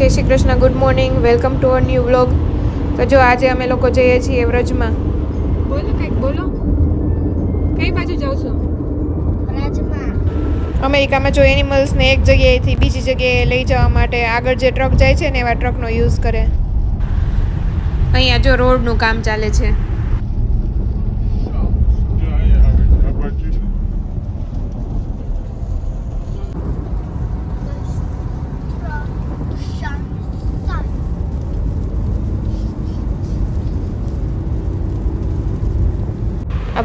Jai Shri Krishna good morning welcome to our new vlog તો જો આજે અમે લોકો જઈએ છીએ વ્રજમાં. બોલો કંઈક બોલો. કઈ બાજુ જાવ છો? અમેરિકામાં જો એનિમલ્સને એક જગ્યાએથી બીજી જગ્યાએ લઈ જવા માટે આગળ જે ટ્રક જાય છે ને એવા ટ્રકનો યુઝ કરે. અહીંયા જો રોડનું કામ ચાલે છે.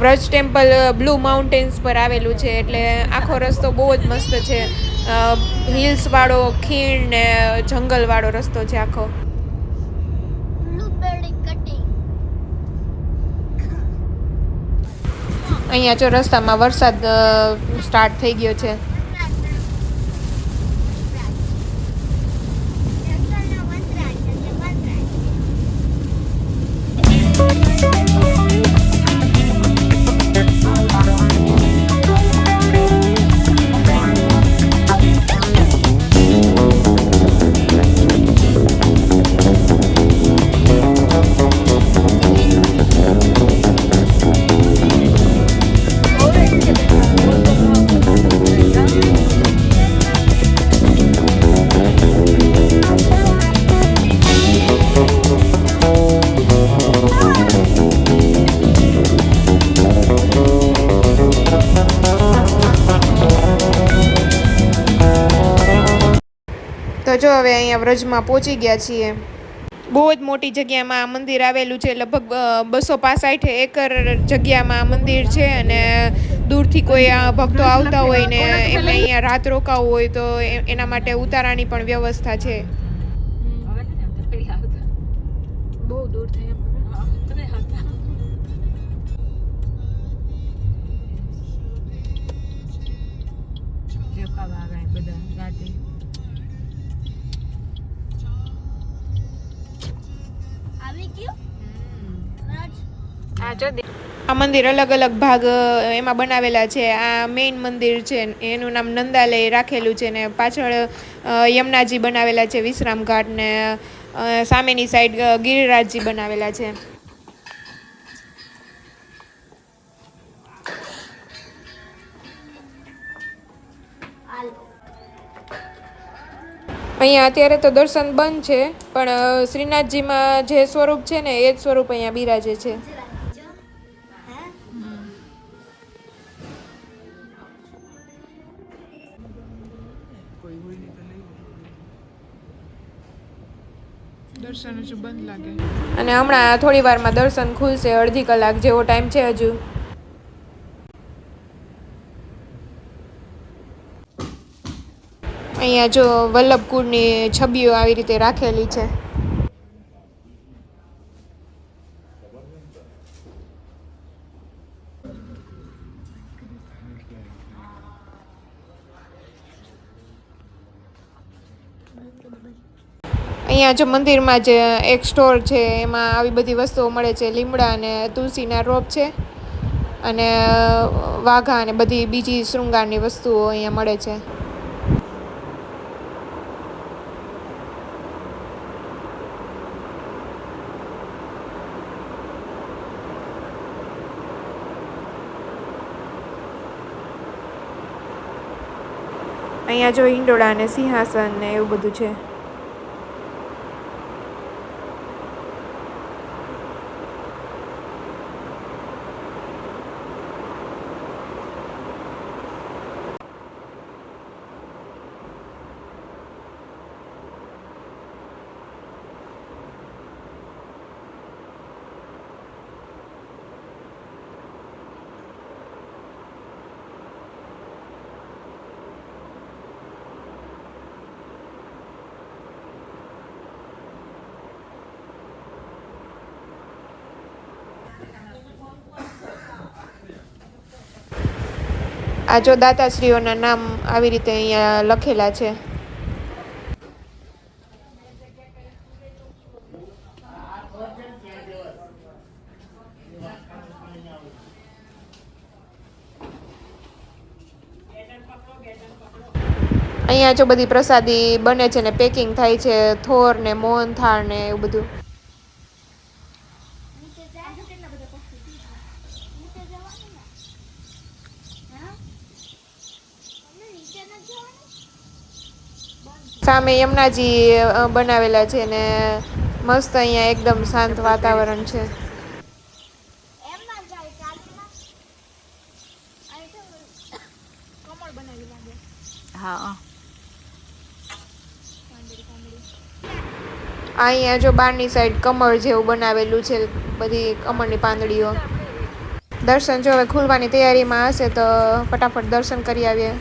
આ વ્રજ ટેમ્પલ બ્લુ માઉન્ટેન્સ પર આવેલું છે. એટલે આખો રસ્તો બહુ જ મસ્ત છે. હિલ્સવાળો, ખીણ ને જંગલવાળો રસ્તો છે આખો. અહીંયા જો રસ્તામાં વરસાદ સ્ટાર્ટ થઈ ગયો છે. જો હવે અહીંયા વ્રજમાં પહોંચી ગયા છીએ. બહુ જ મોટી જગ્યામાં આ મંદિર આવેલું છે. લગભગ બસો પાસાઠ એકર જગ્યામાં આ મંદિર છે અને દૂરથી કોઈ આ ભક્તો આવતા હોય ને એમને અહીંયા રાત રોકાવું હોય તો એના માટે ઉતારાની પણ વ્યવસ્થા છે. બહુ દૂર આવે બધા રાતે. આ જો આ મંદિર અલગ અલગ ભાગ એમાં બનાવેલા છે. આ મેઇન મંદિર છે, એનું નામ નંદાલય રાખેલું છે ને પાછળ યમનાજી બનાવેલા છે, વિશ્રામ ઘાટ ને સામેની સાઈડ ગિરિરાજજી બનાવેલા છે. અહીંયા અત્યારે તો દર્શન બંધ છે, પણ શ્રીનાથજીમાં જે સ્વરૂપ છે ને એ જ સ્વરૂપ અહીંયા બિરાજે છે. દર્શન હજુ બંધ લાગે? અને હમણાં થોડી વારમાં દર્શન ખુલશે, અડધી કલાક જેવો ટાઈમ છે હજુ. અહીંયા જો વલ્લભકુળની છબીઓ આવી રીતે રાખેલી છે. અહીંયા જો મંદિરમાં જે એક સ્ટોર છે, એમાં આવી બધી વસ્તુઓ મળે છે. લીમડા અને તુલસીના રોપ છે અને વાઘા અને બધી બીજી શૃંગારની વસ્તુઓ અહીંયા મળે છે. અહીંયા જો ઈંડોળા અને સિંહાસન ને એવું બધું છે. આ જો દાતાશ્રીઓના નામ આવી રીતે અહીંયા લખેલા છે. અહીંયા જો બધી પ્રસાદી બને છે ને પેકિંગ થાય છે થોર ને મોહનથાળ ને એવું બધું. સામે યમુનાજી બનાવેલા છે ને મસ્ત અહીંયા એકદમ શાંત વાતાવરણ છે. અહીંયા જો બારની સાઈડ કમળ જેવું બનાવેલું છે બધી કમળની પાંદડીઓ. દર્શન જો હવે ખુલવાની તૈયારીમાં હશે તો ફટાફટ દર્શન કરી આવીએ.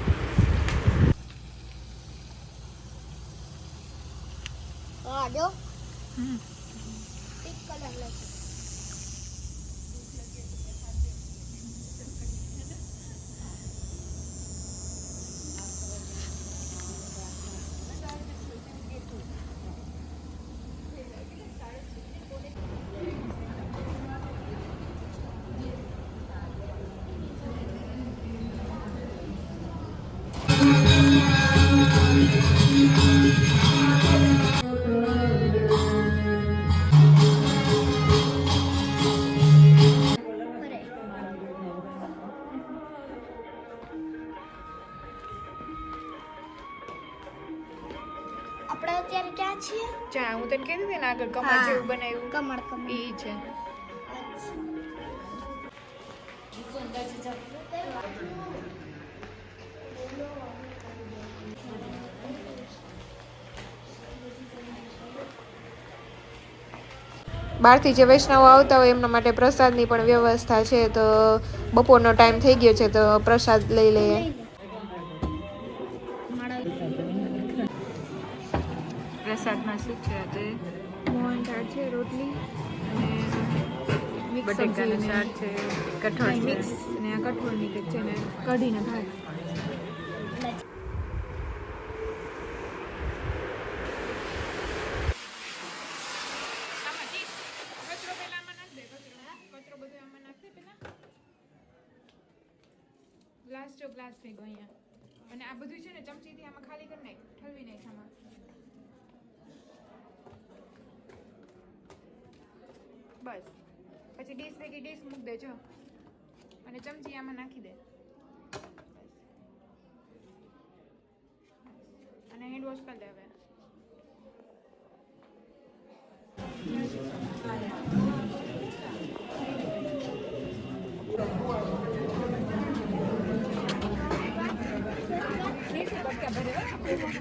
છીએ ચા હું તને કીધું ને આગળ કમળ જેવું બનાવ્યું? કમળ કમળ. એ છે. બહારથી જે વૈષ્ણવો આવતા હોય એમના માટે પ્રસાદની પણ વ્યવસ્થા છે તો બપોરનો ટાઈમ થઈ ગયો છે તો પ્રસાદ લઈ લઈએ. બટેકાનું શાક છે કઠોળ મિક્સ ને આ કઠોળની કંઈક છે ને કઢીને ભાત ગ્લાસ જો ગ્લાસ ગયો અહીંયા. અને આ બધું છે ને ચમચીથી આમાં ખાલી કરી નાખ ઠલવી નાખ આમાં. બસ. પછી ડીશ ભેગી ડીશ મૂક દેજો. અને ચમચી આમાં નાખી દે. અને હેન્ડ વોશ કરી દે હવે.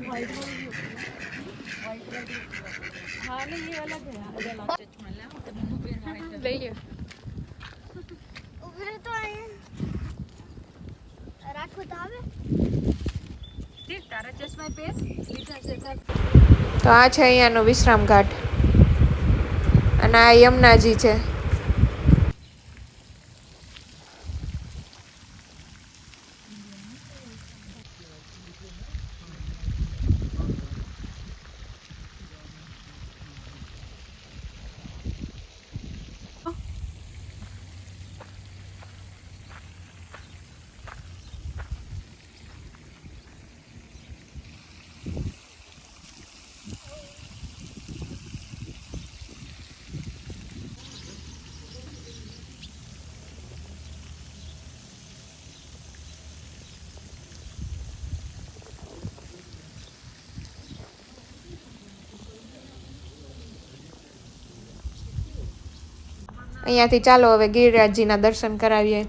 લઈ લ્યો ઉભરે તો અહીંયા રાખવું તો આવે. તારા ચશ્મા પહેર. લીધા છે તો આ છે અહીંયાનો વિશ્રામ ઘાટ અને આ યમુનાજી છે. અહીંયાથી ચાલો હવે ગિરિરાજજીના દર્શન કરાવીએ.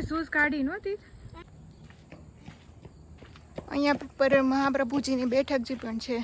શૂઝ કાઢી નહોતી? અહીંયા પર મહાપ્રભુજીની બેઠક જે પણ છે.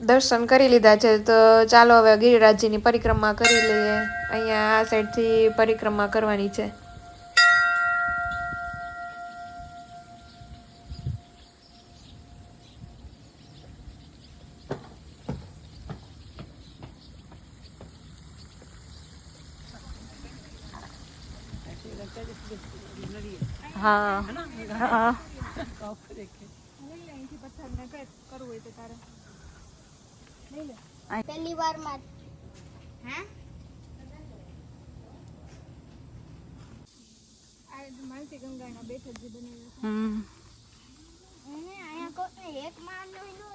દર્શન કરી લીધા છે. તો ચાલો હવે ગિરિરાજજીની પરિક્રમા કરી લઈએ. અહીંયા આ સાઈડથી પરિક્રમા કરવાની છે. હા. હા. પહેલી વારમાં હા? હમ. એને આયા એક માં નો નો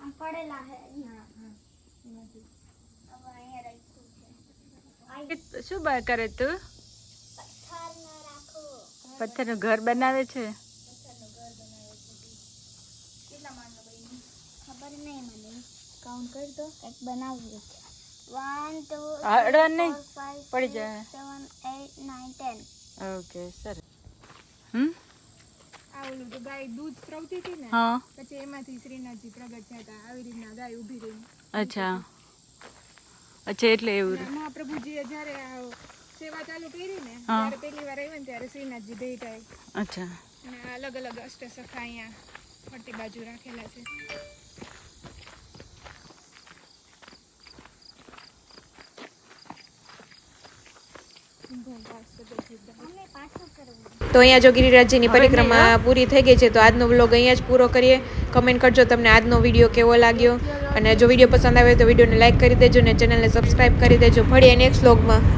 આમ પડેલા હે અહીંયા હવે અહીંયા રાખ્યું શું કરે તું? પથ્થરનું ઘર બનાવે છે? ખબર નહીં મને. કાઉન્ટ કરી દો એક બનાવ્યું છે. વન ટુ અડવા નહીં. પડી જાય. Seven eight nine ten okay સરસ. હમ? આ તો ગાય દૂધ સ્ત્રવતી હતી ને? પછી એમાંથી શ્રીનાથજી પ્રગટ થયા હતા. આવી રીતના ગાય ઊભી રહી. અચ્છા. અચ્છા એટલે એવું મહાપ્રભુજીએ જ્યારે સેવા ચાલુ કરી ને ત્યારે પહેલી વાર આવ્યા ને ત્યારે શ્રીનાથજી ભેટાય અચ્છા. અને અલગ અલગ અષ્ટ સખા અહીંયા ફરતી બાજુ રાખેલા છે. તો અહીંયા જો ગિરિરાજજીની પરિક્રમા પૂરી થઈ ગઈ છે તો આજનો બ્લોગ અહીંયા જ પૂરો કરીએ. કમેન્ટ કરજો તમને આજનો વીડિયો કેવો લાગ્યો. અને જો વીડિયો પસંદ આવે તો વિડીયોને લાઇક કરી દેજો અને ચેનલને સબસ્ક્રાઈબ કરી દેજો. મળીએ નેક્સ્ટ વ્લોગમાં